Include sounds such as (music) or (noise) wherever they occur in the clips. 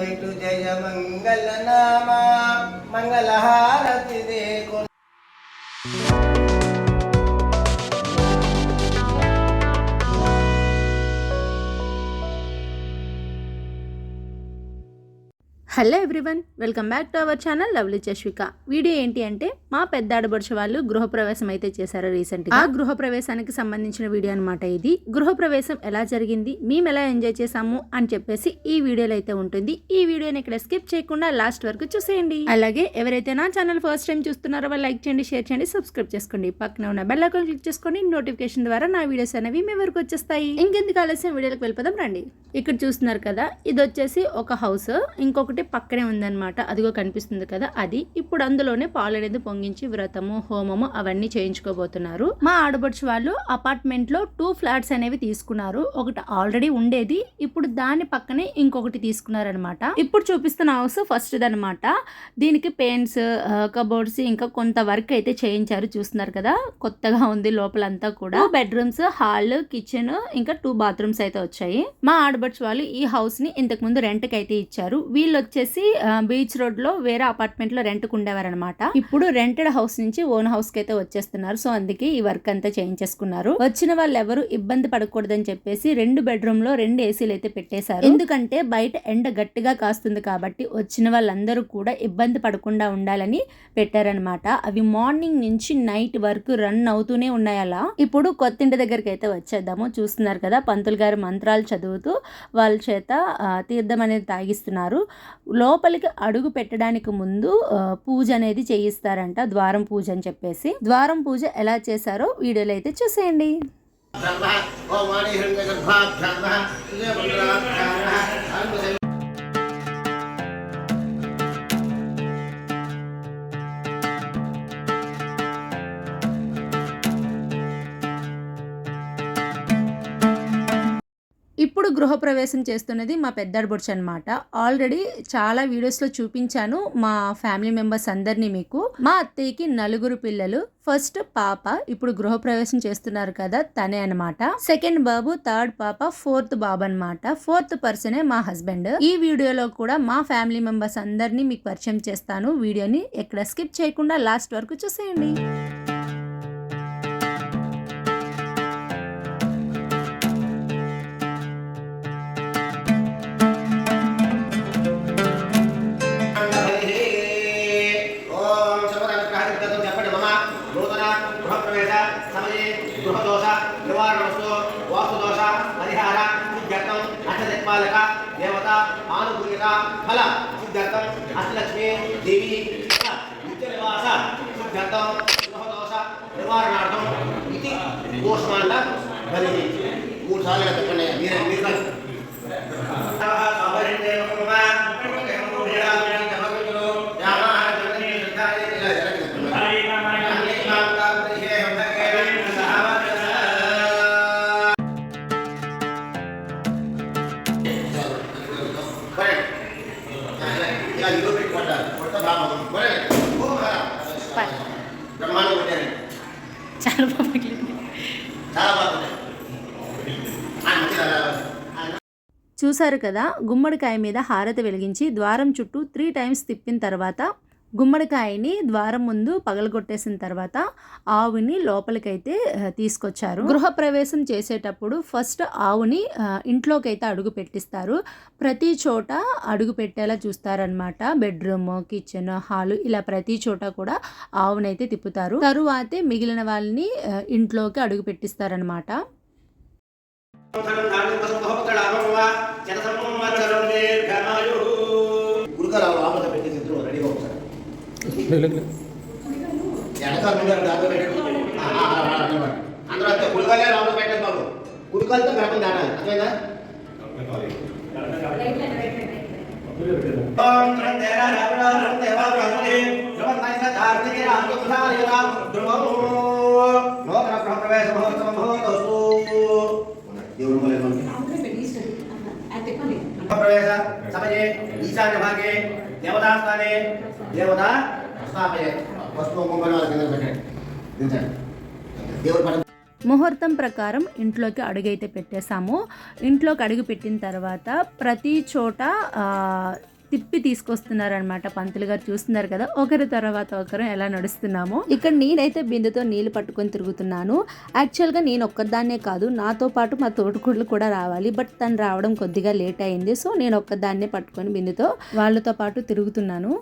విటు జయ మంగళ నామ మంగళహారతి. Hello everyone welcome back to our channel lovely Chashvika. Video ఏంటి అంటే మా పెద్ద ఆడబడుచు వాళ్ళు గృహప్రవేశం అయితే చేశారు రీసెంట్గా ఆ గృహప్రవేశానికి సంబంధించిన వీడియో అనమాట ఇది. గృహప్రవేశం ఎలా జరిగింది మేము ఎలా ఎంజాయ్ చేసాము అని చెప్పేసి ఈ వీడియోలో అయితే ఉంటుంది. ఈ వీడియోని ఇక్కడ స్కిప్ చేయకుండా లాస్ట్ వరకు చూసేయండి. అలాగే ఎవరైతే నా ఛానల్ ఫస్ట్ టైం చూస్తున్నారో వాళ్ళు లైక్ చేయండి షేర్ చేయండి సబ్స్క్రైబ్ చేసుకోండి. పక్కన ఉన్న బెల్ ఐకాన్ క్లిక్ చేసుకోండి నోటిఫికేషన్ ద్వారా నా వీడియోస్ అనేవి మీ వరకు వచ్చేస్తాయి. ఇంకెందుకు ఆలస్యం? వీడియోకి వెళ్ళిపోదాం రండి. ఇక్కడ చూస్తున్నారు కదా ఇది వచ్చేసి ఒక హౌస్. ఇంకొకటి పక్కనే ఉందన్నమాట. అదిగో కనిపిస్తుంది కదా అది. ఇప్పుడు అందులోనే పాలు అనేది పొంగించి వ్రతము హోమము అవన్నీ చేయించుకోబోతున్నారు. మా ఆడపడుచు వాళ్ళు అపార్ట్మెంట్లో టూ ఫ్లాట్స్ అనేవి తీసుకున్నారు. ఒకటి ఆల్రెడీ ఉండేది ఇప్పుడు దాని పక్కనే ఇంకొకటి తీసుకున్నారనమాట ఇప్పుడు చూపిస్తున్న హౌస్ ఫస్ట్ అనమాట దీనికి పెయింట్స్ కబోర్డ్స్ ఇంకా కొంత వర్క్ అయితే చేయించారు చూస్తున్నారు కదా కొత్తగా ఉంది లోపలంతా కూడా. బెడ్రూమ్స్ హాల్ కిచెన్ ఇంకా టూ బాత్రూమ్స్ అయితే వచ్చాయి. మా ఆడబడ్స్ వాళ్ళు ఈ హౌస్ని ఇంతకు ముందు రెంట్కి అయితే ఇచ్చారు. వీళ్ళు వచ్చేసి బీచ్ రోడ్లో వేరే అపార్ట్మెంట్లో రెంట్కు ఉండేవారనమాట ఇప్పుడు రెంటెడ్ హౌస్ నుంచి ఓన్ హౌస్కి అయితే వచ్చేస్తున్నారు. సో అందుకే ఈ వర్క్ అంతా చేయించేసుకున్నారు వచ్చిన వాళ్ళు ఎవరు ఇబ్బంది పడకూడదని చెప్పేసి రెండు బెడ్రూమ్లో రెండు ఏసీలు అయితే పెట్టేశారు. ఎందుకంటే బయట ఎండ గట్టిగా కాస్తుంది కాబట్టి వచ్చిన వాళ్ళందరూ కూడా ఇబ్బంది పడకుండా ఉండాలని పెట్టారనమాట. అవి మార్నింగ్ నుంచి నైట్ వరకు రన్ అవుతూనే ఉన్నాయి అలా. ఇప్పుడు కొత్తింటి దగ్గరికి అయితే వచ్చేద్దాము. చూస్తున్నారు కదా పంతులు గారు మంత్రాలు చదువుతూ వాళ్ళ చేత తీర్థం అనేది తాగిస్తున్నారు. లోపలికి అడుగు పెట్టడానికి ముందు పూజ అనేది చేయిస్తారంట. ద్వారం పూజ అని చెప్పేసి. ద్వారం పూజ ఎలా చేశారో వీడియోలో అయితే చూసేయండి. ఇప్పుడు గృహప్రవేశం చేస్తున్నది మా పెద్దడు బొడ్చు అనమాట ఆల్రెడీ చాలా వీడియోస్లో చూపించాను మా ఫ్యామిలీ మెంబర్స్ అందరినీ మీకు. మా అత్తయ్యకి నలుగురు పిల్లలు. ఫస్ట్ పాప ఇప్పుడు గృహప్రవేశం చేస్తున్నారు కదా తనే అనమాట సెకండ్ బాబు థర్డ్ పాప ఫోర్త్ బాబు అన్నమాట. ఫోర్త్ పర్సనే మా హస్బెండ్. ఈ వీడియోలో కూడా మా ఫ్యామిలీ మెంబర్స్ అందరినీ మీకు పరిచయం చేస్తాను. వీడియోని ఎక్కడ స్కిప్ చేయకుండా లాస్ట్ వరకు చూసేయండి. నివారణవస్తు వాస్తుదోష పరిహార సిద్ధ్యర్థం అష్టదిక్పాలక దేవత ఆనుకూల్యత ఫల సిద్ధ్యర్థం అష్టలక్ష్మి దేవి నిత్యనివాస సిద్ధ్యర్థం గృహదోష నివారణార్థం ఇది కూష్మాండ బలి. మూడు సార్లు చెప్పండి. మీరే మీరు చూశారు కదా గుమ్మడికాయ మీద హారతి వెలిగించి ద్వారం చుట్టూ త్రీ టైమ్స్ తిప్పిన తర్వాత గుమ్మడికాయని ద్వారం ముందు పగలగొట్టేసిన తర్వాత ఆవుని లోపలికైతే తీసుకొచ్చారు. గృహప్రవేశం చేసేటప్పుడు ఫస్ట్ ఆవుని ఇంట్లోకైతే అడుగు పెట్టిస్తారు. ప్రతి చోట అడుగు పెట్టేలా చూస్తారనమాట బెడ్రూమ్ కిచెన్ హాలు ఇలా ప్రతి చోట కూడా ఆవునైతే తిప్పుతారు. తరువాతే మిగిలిన వాళ్ళని ఇంట్లోకి అడుగు పెట్టిస్తారనమాట ఆ, ఆ, ఆ, ఆ, నిలబడు. అందరూ అంతే గురుగాలే రాముడు పెట్టారు బాబు గురుకాలతో గడపం దాటాలి అర్థమైందా ఓం ధ్రువం దేవ రావణ దేవ బృహస్పతి ధ్రువం నైస కార్తికే రాజు కుధారయత ధ్రువం నూతన గృహప్రవేశ మహోత్సవ మహోత్సవ దేవుడు మొదలు ప్రవేశ సమయే ఈశాన్య భాగే దేవత స్థాపయే. వస్తువు కుంభనాలు కింద పెట్టండి దించండి. దేవుడు పడ ముహూర్తం ప్రకారం ఇంట్లోకి అడుగైతే పెట్టేశాము. ఇంట్లోకి అడుగు పెట్టిన తర్వాత ప్రతి చోట ఆ, తిప్పి తీసుకొస్తున్నారనమాట పంతులు గారు చూస్తున్నారు కదా ఒకరి తర్వాత ఒకరు ఎలా నడుస్తున్నామో. ఇక్కడ నేనైతే బిందెతో నీళ్ళు పట్టుకొని తిరుగుతున్నాను. యాక్చువల్గా నేను ఒక్కదాన్నే కాదు నాతో పాటు మా తోటకూడలు కూడా రావాలి. బట్ తను రావడం కొద్దిగా లేట్ అయింది సో నేను ఒక్కదాన్నే పట్టుకొని బిందెతో వాళ్ళతో పాటు తిరుగుతున్నాను.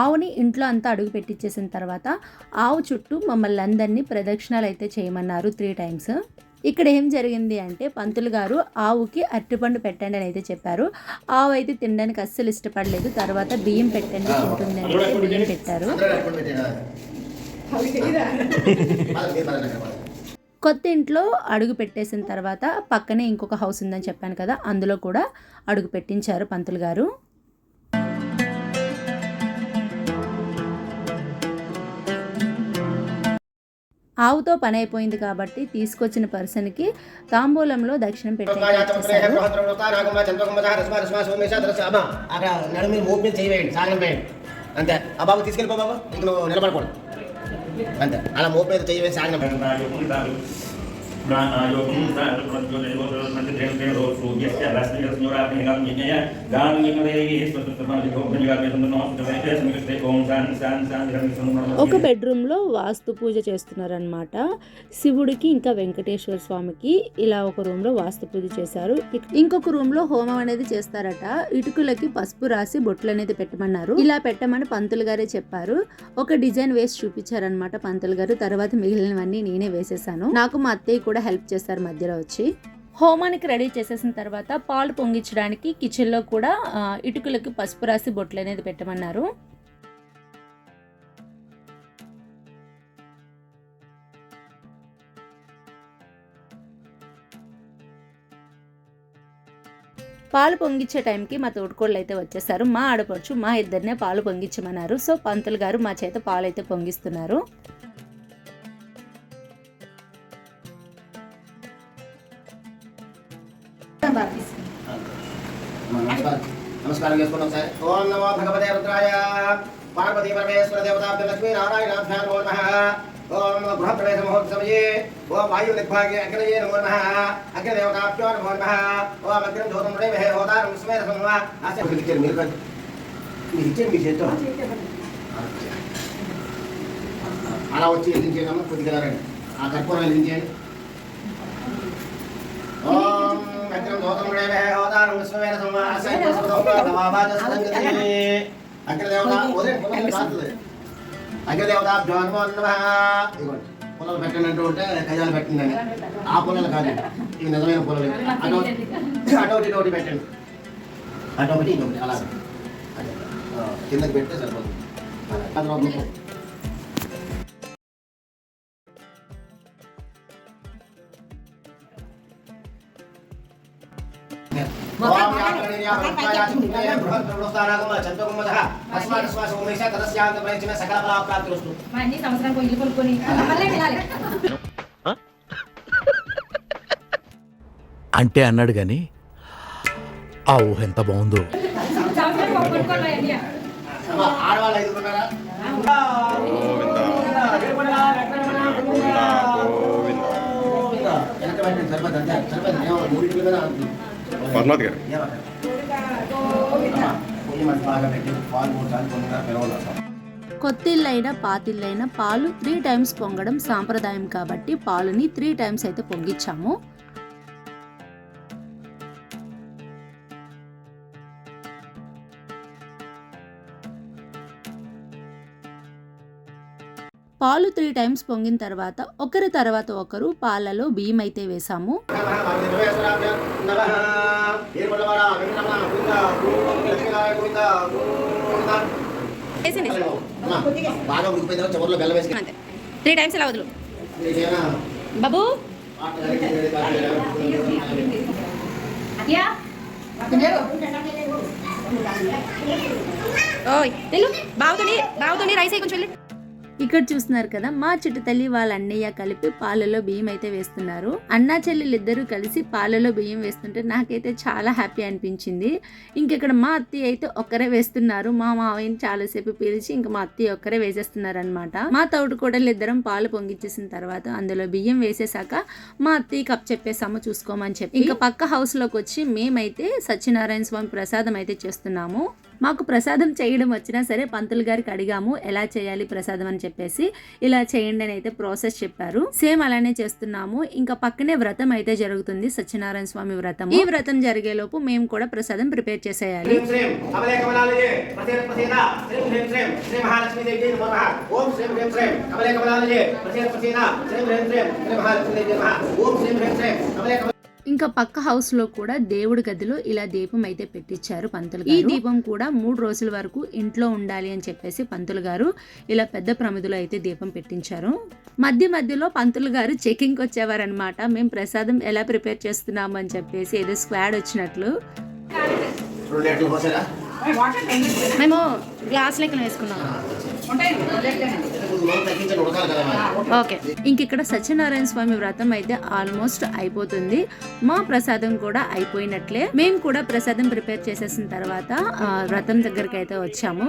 ఆవుని ఇంట్లో అంతా అడుగు పెట్టించేసిన తర్వాత ఆవు చుట్టూ మమ్మల్ని అందరినీ ప్రదక్షిణాలు అయితే చేయమన్నారు త్రీ టైమ్స్. ఇక్కడ ఏం జరిగింది అంటే పంతులు గారు ఆవుకి అరటిపండు పెట్టండి అని అయితే చెప్పారు. ఆవు అయితే తినడానికి అస్సలు ఇష్టపడలేదు. తర్వాత బియ్యం పెట్టండి తింటుంది అని బియ్యం పెట్టారు. కొత్త ఇంట్లో అడుగు పెట్టేసిన తర్వాత పక్కనే ఇంకొక హౌస్ ఉందని చెప్పాను కదా అందులో కూడా అడుగు పెట్టించారు పంతులు గారు. ఆవుతో పని అయిపోయింది కాబట్టి తీసుకొచ్చిన పర్సన్కి తాంబూలంలో దక్షిణం సాగనం వేయండి అంతే. ఆ బాబు తీసుకెళ్ళిపో బాబు ఇంక నువ్వు నిలబడకూడదు. అంతే. అలా మూపు మీద చేయి వేసి సాగనం వేయండి ఒక బెడ్రూమ్లో వాస్తు పూజ చేస్తున్నారనమాట శివుడికి ఇంకా వెంకటేశ్వర స్వామికి ఇలా ఒక రూమ్లో వాస్తు పూజ చేశారు. ఇంకొక రూమ్లో హోమం అనేది చేస్తారట. ఇటుకలకి పసుపు రాసి బొట్లు అనేది పెట్టమన్నారు. ఇలా పెట్టమని పంతులు గారే చెప్పారు. ఒక డిజైన్ వేసి చూపించారనమాట పంతులు గారు. తర్వాత మిగిలినవన్నీ నేనే వేసేసాను. నాకు మా అత్తయ్య కూడా హెల్ప్ చేస్తారు మధ్యలో వచ్చి. హోమానికి రెడీ చేసేసిన తర్వాత పాలు పొంగించడానికి కిచెన్లో కూడా ఇటుకలకు ఇటుకలకి పసుపు రాసి బొట్లు అనేది పెట్టమన్నారు. పాలు పొంగించే టైంకి మా తోడుకోళ్ళు అయితే వచ్చేసారు. మా ఆడపడుచు మా ఇద్దరినే పాలు పొంగించమన్నారు. సో పంతులు గారు మా చేత పాలు అయితే పొంగిస్తున్నారు. నమస్కారం నమస్కారం చేసుకోండి ఒకసారి ఓం నమో భగవతే రుద్రాయ పార్వతీ పరమేశ్వర దేవతాభ్య లక్ష్మీ నారాయణాభ్యా నమో నమః ఓం గృహప్రవేశ మహోత్సవే ఓం వాయు దిగ్భాగే అగ్నయే నమో నమః అగ్రదేవతాభ్యో నమో నమః ఓం అగ్రం ధూతం రేమహే హోతారం స్మేర సమవ ఆశ మీరు ఇచ్చారు మీరు కాదు. మీరు ఇచ్చారు మీ చేతితో అలా వచ్చి వెలిగించేయడం కొద్దిగా రండి ఆ కర్పూరం వెలిగించేయండి అగ్రదేవతాభ్యో నమో నమః. ఇదిగోండి పొలాలు పెట్టండి అంటూ ఉంటే కజాలు పెట్టండి ఆ పొలాలు కాదు ఇవి నిజమైన పొలాలు. అటు అటొకటి ఇటొకటి పెట్టండి. అటొకటి ఇంకొకటి అలా కిందకి పెడితే సరిపోతుంది. సంవత్సరానికి ఇల్లు కొనుక్కొని మళ్ళీ వెళ్ళాలి అంటే అన్నాడు గాని ఆ ఊహ ఎంత బాగుందో. పద్మావతి గారు ఏమక్క? అమ్మా, పాలు పాలు త్రీ టైమ్స్ పొంగడం సాంప్రదాయం కాబట్టి పాలుని త్రీ టైమ్స్ అయితే పొంగిచ్చాము పాలు త్రీ టైమ్స్ పొంగిన తర్వాత ఒకరి తర్వాత ఒకరు పాలలో బియ్యం అయితే వేసాము. త్రీ టైమ్స్ ఇలా వదులు? బాబు? ఓయ్ రైస్ అయ్యి కొంచెం ఇక్కడ చూస్తున్నారు కదా మా చిట్టు తల్లి వాళ్ళ అన్నయ్య కలిపి పాలలో బియ్యం అయితే వేస్తున్నారు. అన్నా చెల్లెలు ఇద్దరు కలిసి పాలలో బియ్యం వేస్తుంటే నాకైతే చాలా హ్యాపీ అనిపించింది. ఇంకెక్కడ మా అత్తయ్య అయితే ఒక్కరే వేస్తున్నారు. మా మావయ్యని చాలాసేపు పిలిచి ఇంకా మా అత్తయ్య ఒక్కరే వేసేస్తున్నారు అనమాట మా తోడు కూడా ఇద్దరం పాలు పొంగిచ్చేసిన తర్వాత అందులో బియ్యం వేసేసాక మా అత్తయ్య కప్ చెప్పేసాము చూసుకోమని చెప్పి. ఇంకా పక్క హౌస్లోకి వచ్చి మేమైతే సత్యనారాయణ స్వామి ప్రసాదం అయితే చేస్తున్నాము. మాకు ప్రసాదం చేయడం వచ్చినా సరే పంతులు గారికి అడిగాము ఎలా చేయాలి ప్రసాదం అని చెప్పేసి. ఇలా చేయండి అని అయితే ప్రాసెస్ చెప్పారు. సేమ్ అలానే చేస్తున్నాము. ఇంకా పక్కనే వ్రతం అయితే జరుగుతుంది సత్యనారాయణ స్వామి వ్రతం ఈ వ్రతం జరిగేలోపు మేము కూడా ప్రసాదం ప్రిపేర్ చేసేయాలి. శ్రీం శ్రీం శ్రీం శ్రీం ఓం ఇంకా పక్క హౌస్లో కూడా దేవుడి గదిలో ఇలా దీపం అయితే పెట్టించారు పంతులు గారు. ఈ దీపం కూడా మూడు రోజుల వరకు ఇంట్లో ఉండాలి అని చెప్పేసి పంతులు గారు ఇలా పెద్ద ప్రమిదిలో అయితే దీపం పెట్టించారు. మధ్య మధ్యలో పంతులు గారు చెకింగ్ వచ్చేవారనమాట మేము ప్రసాదం ఎలా ప్రిపేర్ చేస్తున్నాము అని చెప్పేసి ఏదో స్క్వాడ్ వచ్చినట్లు. మేము గ్లాస్ లెక్కన వేసుకున్నాం. ఓకే ఇంక ఇక్కడ సత్యనారాయణ స్వామి వ్రతం అయితే ఆల్మోస్ట్ అయిపోతుంది. మా ప్రసాదం కూడా అయిపోయినట్లే. మేము కూడా ప్రసాదం ప్రిపేర్ చేసేసిన తర్వాత వ్రతం దగ్గరికి అయితే వచ్చాము.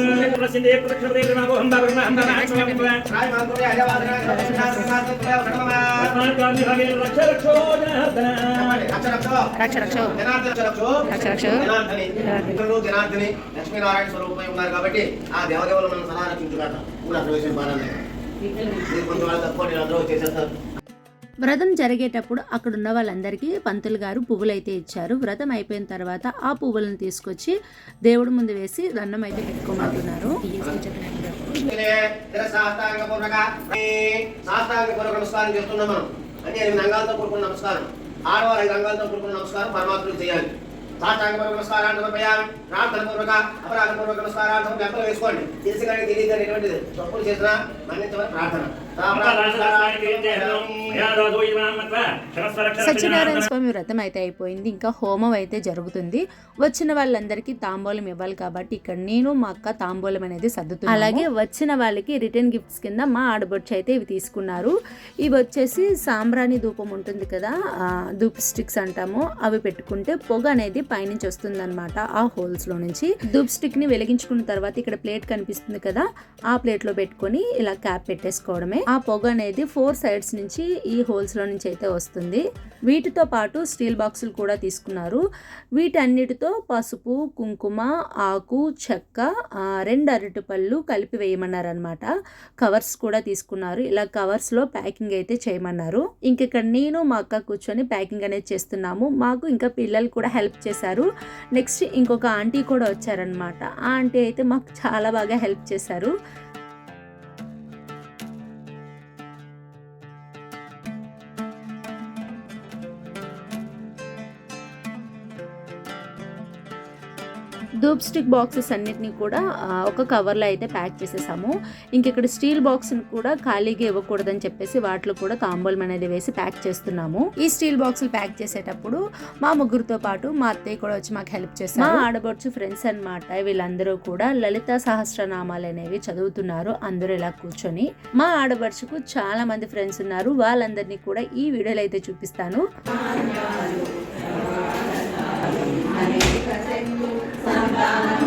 ప్రయోగారు నారాయణ యుద్ధే భక్తే విమహే అన్నో లక్ష్మీ రక్ష రక్ష రక్ష రక్ష జనార్దని ఇతరులు జనార్దని లక్ష్మీనారాయణ స్వరూపమై ఉన్నారు కాబట్టి ఆ దేవదేవులు మనం సదా రక్షించుగాక కూడా ప్రవేశం బాగానే మీరు తక్కువ నేను అందరూ చేసేస్తారు వ్రతం జరిగేటప్పుడు అక్కడ ఉన్న వాళ్ళందరికీ పంతులు గారు పువ్వులు అయితే ఇచ్చారు. వ్రతం అయిపోయిన తర్వాత ఆ పువ్వులను తీసుకొచ్చి దేవుడి ముందు వేసి దండం అయితే పెట్టుకోమంటున్నారు. అంటే ఎనిమిది అంగాలతో కూడుకున్న నమస్కారం. అంగాలతో కూడుకున్న నమస్కారం చేయాలి. సాష్టాంగపూర్వక ప్రార్థనపూర్వక అపరాధపూర్వక నమస్కారార్థం వేసుకోండి. తెలిసి కానీ తెలియదు కానీ ఎటువంటిది? తప్పులు చేసినా మన్నించమని ప్రార్థన. సత్యనారాయణ స్వామి వ్రతం అయితే అయిపోయింది. ఇంకా హోమం అయితే జరుగుతుంది. వచ్చిన వాళ్ళందరికీ తాంబూలం ఇవ్వాలి కాబట్టి ఇక్కడ నేను మా అక్క తాంబూలం అనేది సర్దుతున్నాను అలాగే వచ్చిన వాళ్ళకి రిటర్న్ గిఫ్ట్స్ కింద మా ఆడబొచ్చు అయితే ఇవి తీసుకున్నారు. ఇవి వచ్చేసి సాంబ్రాణి ధూపం ఉంటుంది కదా ధూప్ స్టిక్స్ అంటాము. అవి పెట్టుకుంటే పొగ అనేది పైనుంచి వస్తుంది అనమాట ఆ హోల్స్లో నుంచి. ధూప్ స్టిక్ని వెలిగించుకున్న తర్వాత ఇక్కడ ప్లేట్ కనిపిస్తుంది కదా ఆ ప్లేట్లో పెట్టుకొని ఇలా క్యాప్ పెట్టేసుకోవడమే. ఆ పొగ అనేది ఫోర్ సైడ్స్ నుంచి ఈ హోల్స్లో నుంచి అయితే వస్తుంది. వీటితో పాటు స్టీల్ బాక్సులు కూడా తీసుకున్నారు. వీటన్నిటితో పసుపు కుంకుమ ఆకు చెక్క రెండు అరటిపళ్ళు కలిపి వేయమన్నారు అనమాట కవర్స్ కూడా తీసుకున్నారు. ఇలా కవర్స్లో ప్యాకింగ్ అయితే చేయమన్నారు. ఇంక ఇక్కడ నేను మా అక్క కూర్చొని ప్యాకింగ్ అనేది చేస్తున్నాము. మాకు ఇంకా పిల్లలు కూడా హెల్ప్ చేశారు. నెక్స్ట్ ఇంకొక ఆంటీ కూడా వచ్చారనమాట ఆ ఆంటీ అయితే మాకు చాలా బాగా హెల్ప్ చేశారు. ధూప్ స్టిక్ బాక్సెస్ అన్నిటినీ కూడా ఒక కవర్లో అయితే ప్యాక్ చేసేసాము. ఇంక ఇక్కడ స్టీల్ బాక్స్ని కూడా ఖాళీగా ఇవ్వకూడదని చెప్పేసి వాటిలో కూడా తాంబూలం అనేది వేసి ప్యాక్ చేస్తున్నాము. ఈ స్టీల్ బాక్సులు ప్యాక్ చేసేటప్పుడు మా ముగ్గురితో పాటు మా అత్తయ్య కూడా వచ్చి మాకు హెల్ప్ చేస్తారు మా ఆడబడుచు ఫ్రెండ్స్ అన్నమాట. వీళ్ళందరూ కూడా లలిత సహస్రనామాలు అనేవి చదువుతున్నారు అందరూ ఇలా కూర్చొని. మా ఆడబడుచుకు చాలా మంది ఫ్రెండ్స్ ఉన్నారు. వాళ్ళందరినీ కూడా ఈ వీడియోలో అయితే చూపిస్తాను. ఓం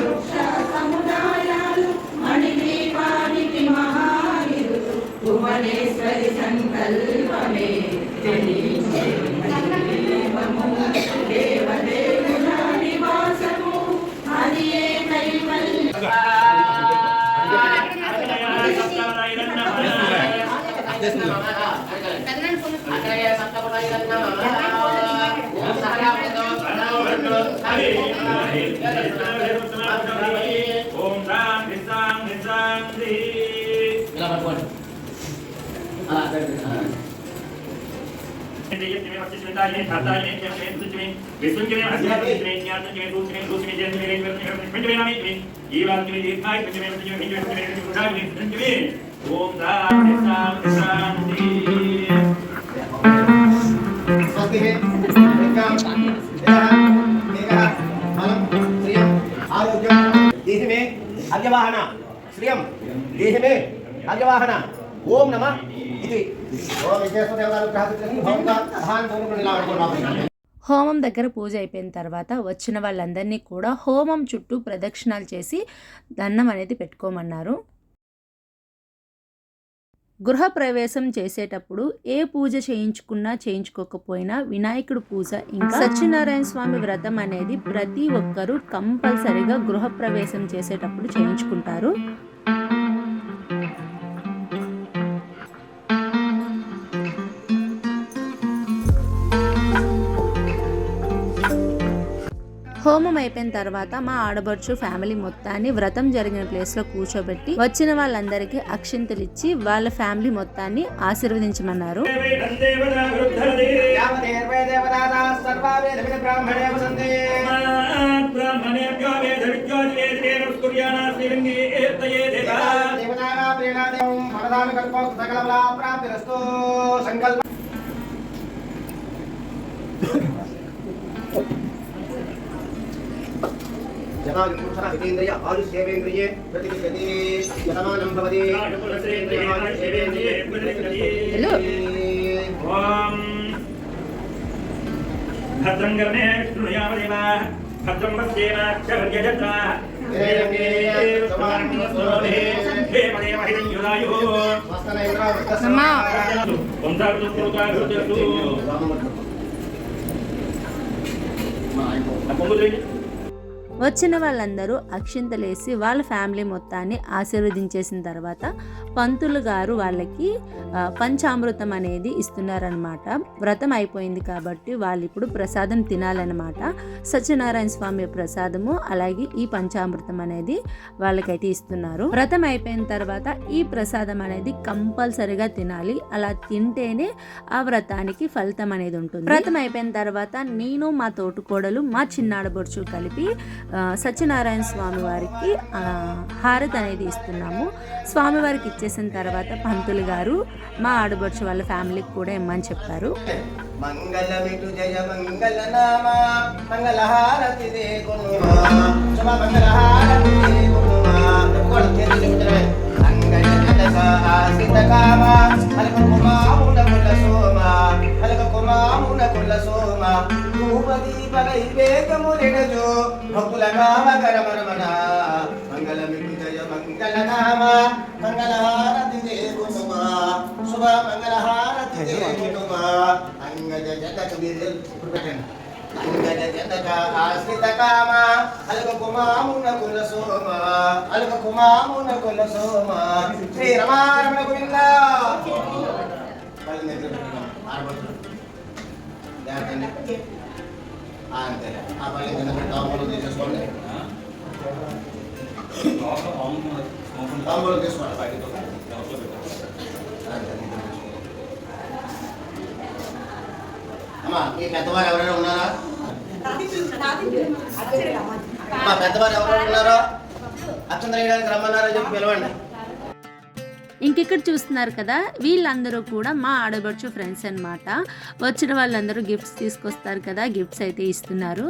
питание, отдание тем женщинами, высунками, отдельными, неотдельными, лучшими, лучшими, денными, рейнверными, пенджвинами, и ванками, и знай, пенджвинами, пенджвинами, пенджвинами, пенджвинами, пенджвинами, Om Dame Shanti Shanti है इनका मेरा मनम श्रियम आरोग्यम देह में अग्रवाहना श्रियम देह में अग्रवाहना ఓం నమ. ఇది హోమం దగ్గర పూజ అయిపోయిన తర్వాత వచ్చిన వాళ్ళందరినీ కూడా హోమం చుట్టూ ప్రదక్షిణాలు చేసి దండం అనేది పెట్టుకోమన్నారు. గృహప్రవేశం చేసేటప్పుడు ఏ పూజ చేయించుకున్నా చేయించుకోకపోయినా వినాయకుడు పూజ ఇంకా సత్యనారాయణ స్వామి వ్రతం అనేది ప్రతి ఒక్కరూ కంపల్సరిగా గృహప్రవేశం చేసేటప్పుడు చేయించుకుంటారు. హోమం అయిపోయిన తర్వాత మా ఆడబడుచు ఫ్యామిలీ మొత్తాన్ని వ్రతం జరిగిన ప్లేస్లో కూర్చోబెట్టి వచ్చిన వాళ్ళందరికీ అక్షింతలు ఇచ్చి వాళ్ళ ఫ్యామిలీ మొత్తాన్ని ఆశీర్వదించమన్నారు. సంకల్ప यथाजुपुरुषाहितेन्द्रिय आयुष्येवेन्द्रिये प्रतिगच्छति यतमानं भवति आयुष्येवेन्द्रिये ॐ भद्रं कर्णे शृणुयामदेवाः भद्रं पश्येमाक्षवर्यजत्राः Nama. Apa వచ్చిన వాళ్ళందరూ అక్షింతలేసి వాళ్ళ ఫ్యామిలీ మొత్తాన్ని ఆశీర్వదించేసిన తర్వాత పంతులు గారు వాళ్ళకి పంచామృతం అనేది ఇస్తున్నారనమాట వ్రతం అయిపోయింది కాబట్టి వాళ్ళు ఇప్పుడు ప్రసాదం తినాలన్నమాట. సత్యనారాయణ స్వామి ప్రసాదము అలాగే ఈ పంచామృతం అనేది వాళ్ళకైతే ఇస్తున్నారు. వ్రతం అయిపోయిన తర్వాత ఈ ప్రసాదం అనేది కంపల్సరిగా తినాలి. అలా తింటేనే ఆ వ్రతానికి ఫలితం అనేది ఉంటుంది. వ్రతం అయిపోయిన తర్వాత నేను మా తోటుకోడలు మా చిన్నాడబొడుచు కలిపి సత్యనారాయణ స్వామి వారికి హారతి అనేది ఇస్తున్నాము. స్వామి వారికి ఇచ్చేసిన తర్వాత పంతులు గారు మా ఆడబడుచు వాళ్ళ ఫ్యామిలీకి కూడా ఇమ్మని చెప్పారు. మంగళమిటు జయ మంగళ నామ మంగళహారతి సోమ అలక కుమామున భక్తుల నామ కరమరమణ మంగళమిటు జయ మంగళ నామ మంగళహారతి దే శుభ మంగళహారతి దే అంగజ జనక వీరులు అంగజ జనక ఆశ్రిత కామ అలక కుమామున కుల సోమ అలక కుమామున కుల సోమ శ్రీ రమారమణ గోవింద ఆ, అంతే. ఆ తాంబూలం తీసేసుకోండి. తాంబూలం తీసుకోండి. బయటకు అమ్మా మీ పెద్దవారు ఎవరైనా ఉన్నారా? అమ్మా పెద్దవారు ఎవరైనా ఉన్నారా? అక్షంతలు వేయడానికి రమ్మన్నారని చెప్పి పిలవండి. ఇంకెక్కడ చూస్తున్నారు కదా వీళ్ళందరూ కూడా మా ఆడబడుచు ఫ్రెండ్స్ అన్నమాట. వచ్చిన వాళ్ళందరూ గిఫ్ట్స్ తీసుకొస్తారు కదా గిఫ్ట్స్ అయితే ఇస్తున్నారు.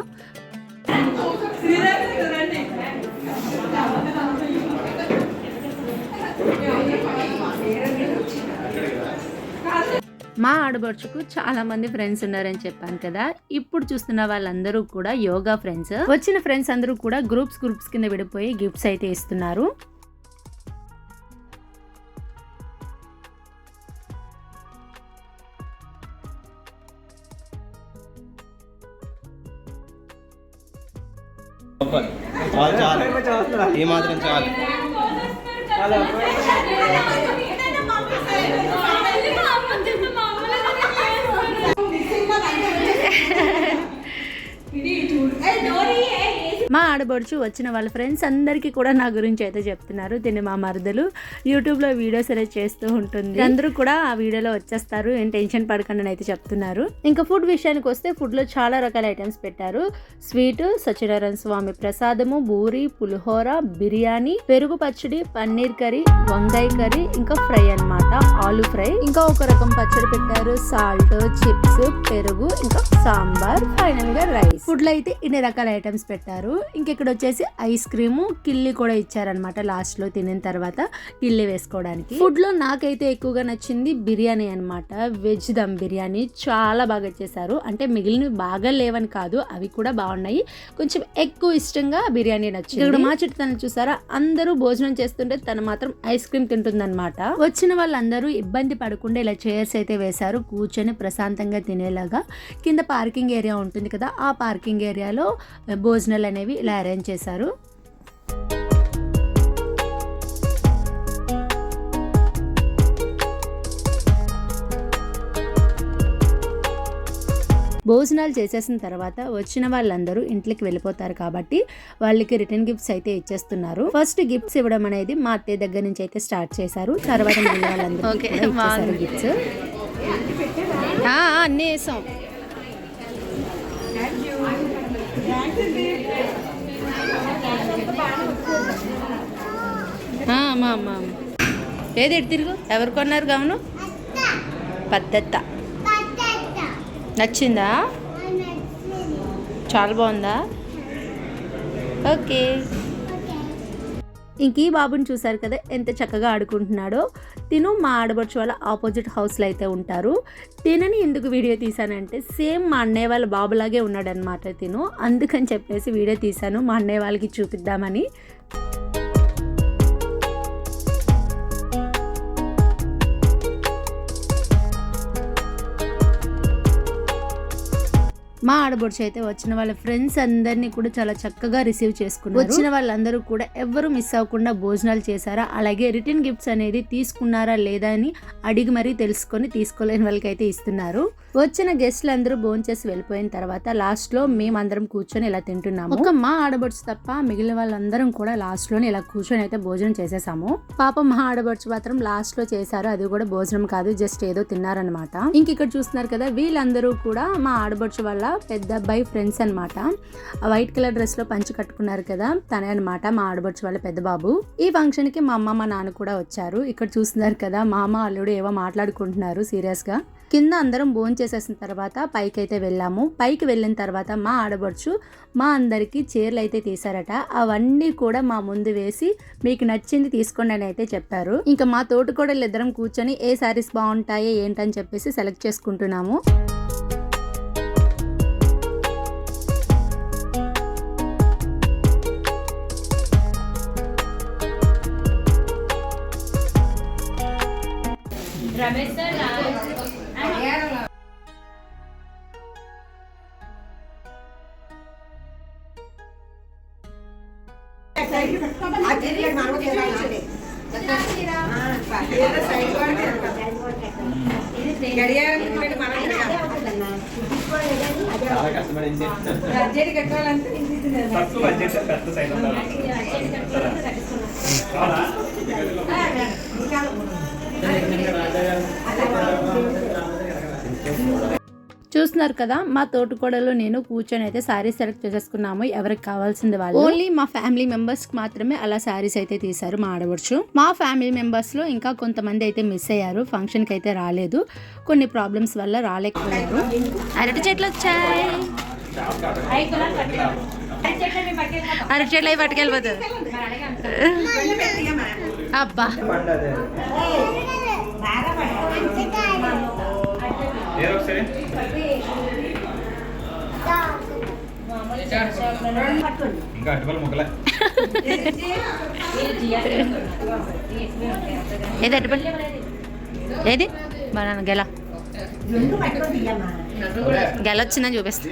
మా ఆడబడుచుకు చాలా మంది ఫ్రెండ్స్ ఉన్నారని చెప్పాను కదా ఇప్పుడు చూస్తున్న వాళ్ళందరూ కూడా యోగా ఫ్రెండ్స్ వచ్చిన ఫ్రెండ్స్ అందరూ కూడా గ్రూప్స్ గ్రూప్స్ కింద విడిపోయి గిఫ్ట్స్ అయితే ఇస్తున్నారు. చాలు చాలు ఈ మాత్రం చాలు మా ఆడబడుచు వచ్చిన వాళ్ళ ఫ్రెండ్స్ అందరికీ కూడా నా గురించి అయితే చెప్తున్నారు. దీన్ని మా మరదలు యూట్యూబ్లో వీడియోస్ అనేది చేస్తూ ఉంటుంది. అందరూ కూడా ఆ వీడియోలో వచ్చేస్తారు. ఏం టెన్షన్ పడకండి అని అయితే చెప్తున్నారు. ఇంకా ఫుడ్ విషయానికి వస్తే ఫుడ్లో చాలా రకాల ఐటమ్స్ పెట్టారు. స్వీట్ సత్యనారాయణ స్వామి ప్రసాదము బూరి పులిహోర బిర్యానీ పెరుగు పచ్చడి పన్నీర్ కర్రీ వంకాయ కర్రీ ఇంకా ఫ్రై అన్నమాట. ఆలు ఫ్రై. ఇంకా ఒక రకం పచ్చడి పెట్టారు. సాల్ట్ చిప్స్ పెరుగు ఇంకా సాంబార్ ఫైనల్గా రైస్ ఫుడ్లో అయితే ఇన్ని రకాల ఐటమ్స్ పెట్టారు. ఇంక ఇక్కడ వచ్చేసి ఐస్ క్రీమ్ కిల్లి కూడా ఇచ్చారనమాట లాస్ట్లో తినిన తర్వాత కిల్లి వేసుకోవడానికి. ఫుడ్లో నాకైతే ఎక్కువగా నచ్చింది బిర్యానీ అన్నమాట. వెజ్ దమ్ బిర్యానీ చాలా బాగా చేశారు. అంటే మిగిలినవి బాగా లేవని కాదు అవి కూడా బాగున్నాయి. కొంచెం ఎక్కువ ఇష్టంగా బిర్యానీ నచ్చింది. ఇక్కడ మా చెట్టు తను చూసారా? అందరూ భోజనం చేస్తుంటే తను మాత్రం ఐస్ క్రీమ్ తింటుందన్నమాట. వచ్చిన వాళ్ళందరూ ఇబ్బంది పడకుండా ఇలా చైర్స్ అయితే వేశారు. కూర్చొని ప్రశాంతంగా తినేలాగా కింద పార్కింగ్ ఏరియా ఉంటుంది కదా ఆ పార్కింగ్ ఏరియాలో భోజనాలు అనేవి ఇలా అరేంజ్ చేశారు. భోజనాలు చేసేసిన తర్వాత వచ్చిన వాళ్ళందరూ ఇంట్లోకి వెళ్ళిపోతారు కాబట్టి వాళ్ళకి రిటర్న్ గిఫ్ట్స్ అయితే ఇచ్చేస్తున్నారు. ఫస్ట్ గిఫ్ట్స్ ఇవ్వడం అనేది మా అత్తయ్య దగ్గర నుంచి అయితే స్టార్ట్ చేశారు. తర్వాత (laughs) గిఫ్ట్స్. అన్నీ వేసాం. అమ్మా అమ్మా ఏది ఎటు తిరుగు? ఎవరు కొన్నారు గమను పద్ధత నచ్చిందా? చాలా బాగుందా? ఓకే. ఇంక ఈ బాబుని చూసారు కదా ఎంత చక్కగా ఆడుకుంటున్నాడో. తిను మా ఆడబడుచు వాళ్ళ ఆపోజిట్ హౌస్లో అయితే ఉంటారు. తినని ఎందుకు వీడియో తీశానంటే సేమ్ మా అన్నయ్య వాళ్ళ బాబులాగే ఉన్నాడనమాట తిను. అందుకని చెప్పేసి వీడియో తీశాను మా అన్నయ్య వాళ్ళకి చూపిద్దామని. మా ఆడబొడుచు అయితే వచ్చిన వాళ్ళ ఫ్రెండ్స్ అందరినీ కూడా చాలా చక్కగా రిసీవ్ చేసుకున్నారు. వచ్చిన వాళ్ళందరూ కూడా ఎవ్వరు మిస్ అవ్వకుండా భోజనాలు చేశారా? అలాగే రిటర్న్ గిఫ్ట్స్ అనేది తీసుకున్నారా లేదా అని అడిగి మరీ తెలుసుకొని తీసుకోలేని వాళ్ళకైతే ఇస్తున్నారు. వచ్చిన గెస్ట్లు అందరూ భోంచేసి వెళ్ళిపోయిన తర్వాత లాస్ట్లో మేమందరం కూర్చొని ఇలా తింటున్నాము. ఒక మా ఆడబడుచు తప్ప మిగిలిన వాళ్ళందరం కూడా లాస్ట్లోనే ఇలా కూర్చొని అయితే భోజనం చేసేసాము. పాప మా ఆడబడుచు మాత్రం లాస్ట్లో చేశారు. అది కూడా భోజనం కాదు జస్ట్ ఏదో తిన్నారనమాట ఇంక ఇక్కడ చూస్తున్నారు కదా వీళ్ళందరూ కూడా మా ఆడబడుచు వాళ్ళ పెద్ద అబ్బాయి ఫ్రెండ్స్ అనమాట వైట్ కలర్ డ్రెస్లో పంచి కట్టుకున్నారు కదా తనే అనమాట మా ఆడబడుచు వాళ్ళ పెద్ద బాబు. ఈ ఫంక్షన్కి మా అమ్మ మా నాన్న కూడా వచ్చారు. ఇక్కడ చూస్తున్నారు కదా మా అమ్మ అల్లుడు ఏవో మాట్లాడుకుంటున్నారు సీరియస్గా కింద అందరం భోజనం చేసేసిన తర్వాత పైకి అయితే వెళ్ళాము. పైకి వెళ్ళిన తర్వాత మా ఆడబడుచు మా అందరికీ చీరలు అయితే తీశారట. అవన్నీ కూడా మా ముందు వేసి మీకు నచ్చింది తీసుకోండి అని అయితే చెప్పారు. ఇంకా మా తోటి కూడా ఇద్దరం కూర్చొని ఏ శారీస్ బాగుంటాయో ఏంటని చెప్పేసి సెలెక్ట్ చేసుకుంటున్నాము. కదా మా తోటికోడలు నేను కూర్చొని అయితే శారీస్ సెలెక్ట్ చేసేసుకున్నాము. ఎవరికి కావాల్సింది వాళ్ళు? ఓన్లీ మా ఫ్యామిలీ మెంబర్స్కి మాత్రమే అలా శారీస్ అయితే తీశారు మా ఆడవచ్చు మా ఫ్యామిలీ మెంబర్స్లో ఇంకా కొంతమంది అయితే మిస్ అయ్యారు ఫంక్షన్కి అయితే రాలేదు. కొన్ని ప్రాబ్లమ్స్ వల్ల రాలేకపోయారు. అరటి చెట్లు వచ్చాయి. అరటి చెట్లు అవి పట్టుకెళ్ళిపోతుంది అబ్బా. ఒకసారి. ఇంకా అటుపల్లి ముక్కలే ఏది అటుపల్లి? ఏది? బనానా గెల. గెల వచ్చిందని చూపిస్తా.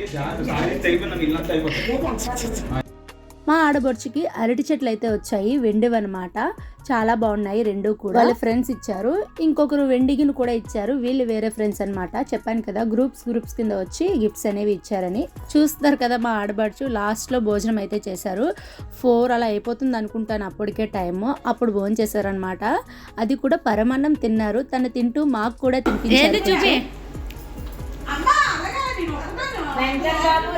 మా ఆడబొడుచుకి అరటి చెట్లు అయితే వచ్చాయి వెండివి అనమాట చాలా బాగున్నాయి రెండు కూడా. వాళ్ళ ఫ్రెండ్స్ ఇచ్చారు. ఇంకొకరు వెండిగిని కూడా ఇచ్చారు. వీళ్ళు వేరే ఫ్రెండ్స్ అన్నమాట. చెప్పాను కదా గ్రూప్స్ గ్రూప్స్ కింద వచ్చి గిఫ్ట్స్ అనేవి ఇచ్చారని. చూస్తున్నారు కదా మా ఆడబడుచు లాస్ట్లో భోజనం అయితే చేశారు. ఫోర్ అలా అయిపోతుంది అనుకుంటాను అప్పటికే టైం అప్పుడు భోజనం చేశారనమాట అది కూడా పరమాన్నం తిన్నారు. తను తింటూ మాకు కూడా తినిపించారు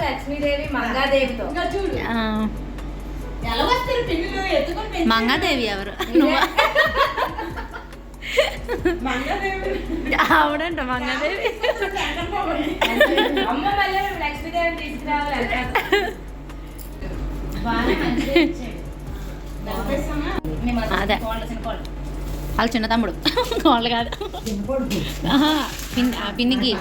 లక్ష్మీదేవి మంగాదేవితో. మంగాదేవి ఎవరు? ఆవిడంట మంగాదేవి. అదే. వాళ్ళ చిన్న తమ్ముడు. వాళ్ళు కాదు. పిన్నికి.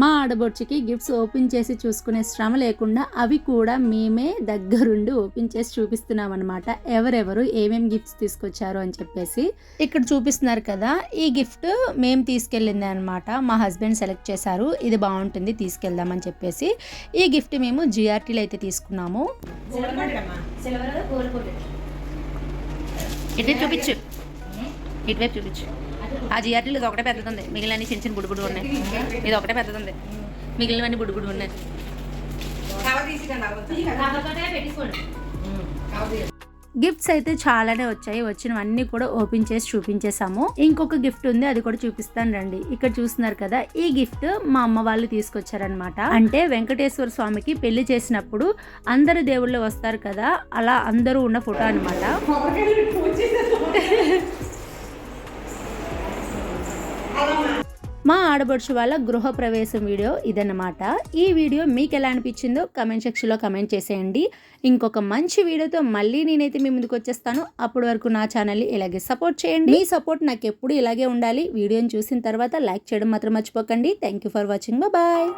మా ఆడబొడుచుకి గిఫ్ట్స్ ఓపెన్ చేసి చూసుకునే శ్రమ లేకుండా అవి కూడా మేమే దగ్గరుండి ఓపెన్ చేసి చూపిస్తున్నాం అనమాట ఎవరెవరు ఏమేమి గిఫ్ట్స్ తీసుకొచ్చారు అని చెప్పేసి. ఇక్కడ చూపిస్తున్నారు కదా ఈ గిఫ్ట్ మేము తీసుకెళ్ళింది అనమాట మా హస్బెండ్ సెలెక్ట్ చేశారు ఇది బాగుంటుంది తీసుకెళ్దామని చెప్పేసి. ఈ గిఫ్ట్ మేము జిఆర్టీలో అయితే తీసుకున్నాము. ఇటువైపు చూపించు. ఇటువైపు చూపించు. ఆ జిఆర్టీలో ఇది ఒకటే పెద్దది ఉంది మిగిలిన చిన్న చిన్న బుడ్డు ఉన్నాయి. ఇది ఒకటే పెద్దది ఉంది మిగిలినవన్నీ బుడ్డు ఉన్నాయి. గిఫ్ట్స్ అయితే చాలానే వచ్చాయి. వచ్చినవన్నీ కూడా ఓపెన్ చేసి చూపించేసాము ఇంకొక గిఫ్ట్ ఉంది అది కూడా చూపిస్తాను రండి. ఇక్కడ చూస్తున్నారు కదా ఈ గిఫ్ట్ మా అమ్మ వాళ్ళు తీసుకొచ్చారనమాట అంటే వెంకటేశ్వర స్వామికి పెళ్ళి చేసినప్పుడు అందరు దేవుళ్ళు వస్తారు కదా అలా అందరూ ఉన్న ఫోటో అనమాట మా ఆడబడుచు వాళ్ళ గృహ ప్రవేశం వీడియో ఇదన్నమాట. ఈ వీడియో మీకు ఎలా అనిపించిందో కమెంట్ సెక్షన్లో కమెంట్ చేసేయండి. ఇంకొక మంచి వీడియోతో మళ్ళీ నేనైతే మీ ముందుకు వచ్చేస్తాను. అప్పటి వరకు నా ఛానల్ని ఇలాగే సపోర్ట్ చేయండి. మీ సపోర్ట్ నాకు ఎప్పుడు ఇలాగే ఉండాలి. వీడియోని చూసిన తర్వాత లైక్ చేయడం మాత్రం మర్చిపోకండి. Thank you for watching. Bye.